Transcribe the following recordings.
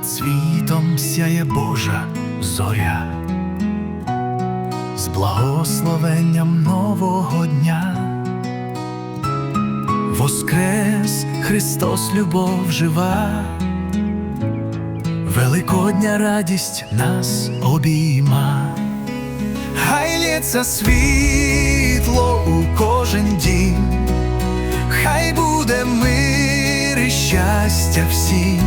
Над світом сяє Божа зоря, з благословенням нового дня. Воскрес Христос, любов жива, Великодня радість нас обійма. Хай лється світло у кожен дім, хай буде мир і щастя всім,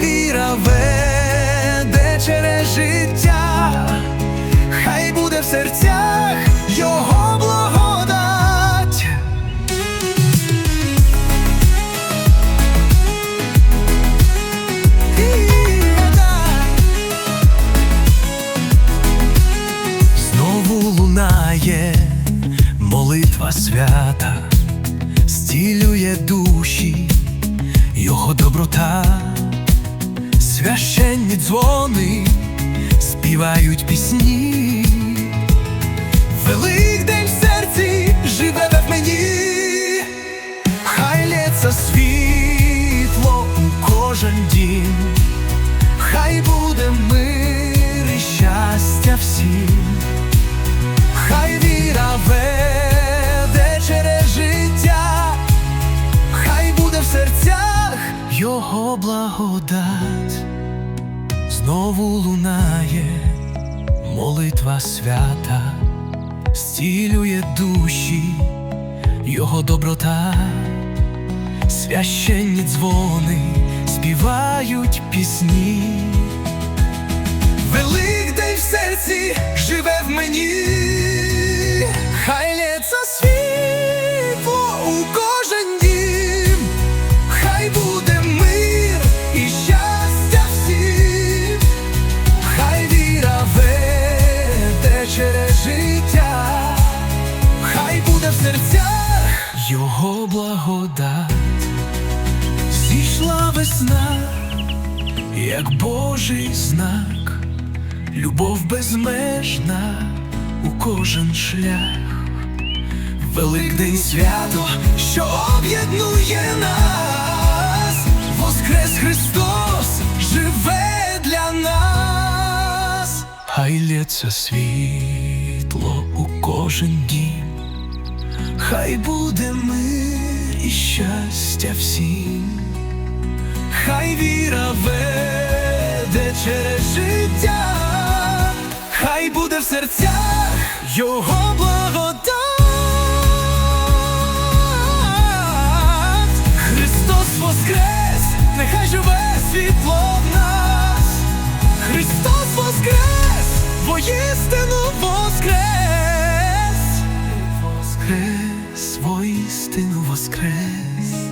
віра веде через життя, хай буде в серцях його благодать. Знову лунає молитва свята, зцілює душі, його доброта, священні дзвони співають пісні. Великдень в серці живе в мені, хай лється світло у кожен дім, хай буде мир і щастя всім. Хай віра веде через життя, хай буде в серцях його благодать, знову лунає молитва свята, зцілює душі, його доброта, священні дзвони співають пісні. Великдень в серці серцях. Його благодать, зійшла весна як Божий знак, любов безмежна у кожен шлях, Великдень свято, що об'єднує нас, Воскрес Христос живе для нас, хай лється світло у кожен дім, хай буде мир і щастя всім. Хай віра веде через життя, хай буде в серцях його благодать. Христос воскрес, Воскрес, воістину воскрес.